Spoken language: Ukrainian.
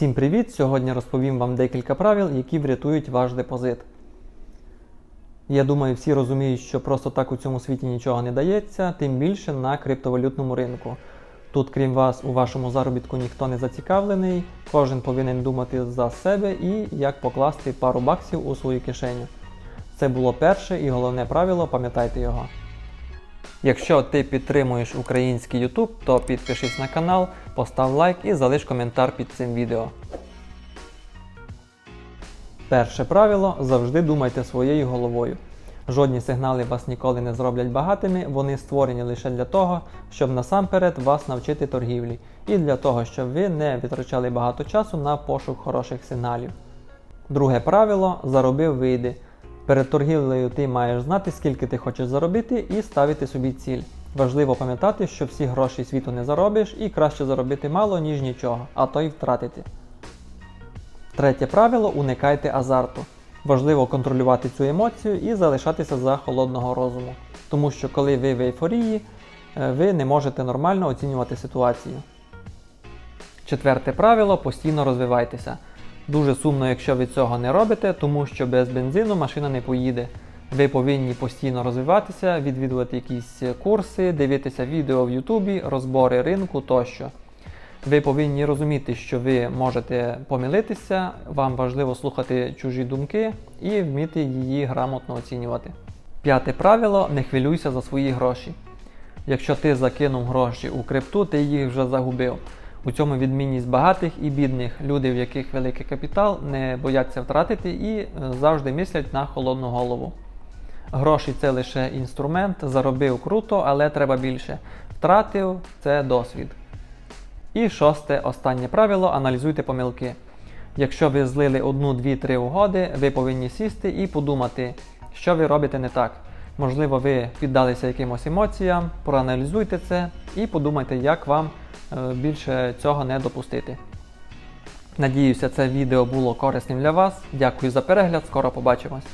Всім привіт! Сьогодні розповім вам декілька правил, які врятують ваш депозит. Я думаю, всі розуміють, що просто так у цьому світі нічого не дається, тим більше на криптовалютному ринку. Тут, крім вас, у вашому заробітку ніхто не зацікавлений, кожен повинен думати за себе і як покласти пару баксів у свою кишеню. Це було перше і головне правило, пам'ятайте його. Якщо ти підтримуєш український YouTube, то підпишись на канал, постав лайк і залиш коментар під цим відео. Перше правило завжди думайте своєю головою. Жодні сигнали вас ніколи не зроблять багатими, вони створені лише для того, щоб насамперед вас навчити торгівлі, і для того, щоб ви не витрачали багато часу на пошук хороших сигналів. Друге правило заробив вийди. Перед торгівлею ти маєш знати, скільки ти хочеш заробити, і ставити собі ціль. Важливо пам'ятати, що всі гроші світу не заробиш, і краще заробити мало, ніж нічого, а то й втратити. Третє правило уникайте азарту. Важливо контролювати цю емоцію і залишатися за холодного розуму. Тому що коли ви в ейфорії, е, ви не можете нормально оцінювати ситуацію. Четверте правило постійно розвивайтеся. Дуже сумно, якщо ви цього не робите, тому що без бензину машина не поїде. Ви повинні постійно розвиватися, відвідувати якісь курси, дивитися відео в Ютубі, розбори ринку тощо. Ви повинні розуміти, що ви можете помилитися, вам важливо слухати чужі думки і вміти її грамотно оцінювати. П'яте правило не хвилюйся за свої гроші. Якщо ти закинув гроші у крипту, ти їх вже загубив. У цьому відмінність багатих і бідних. Люди, в яких великий капітал, не бояться втратити і е, завжди мислять на холодну голову. Гроші це лише інструмент, заробив круто, але треба більше. Втратив це досвід. І шосте, останнє правило аналізуйте помилки. Якщо ви злили одну, дві, три угоди, ви повинні сісти і подумати, що ви робите не так. Можливо, ви піддалися якимось емоціям, проаналізуйте це і подумайте, як вам е, більше цього не допустити. Надіюся, це відео було корисним для вас. Дякую за перегляд, скоро побачимось.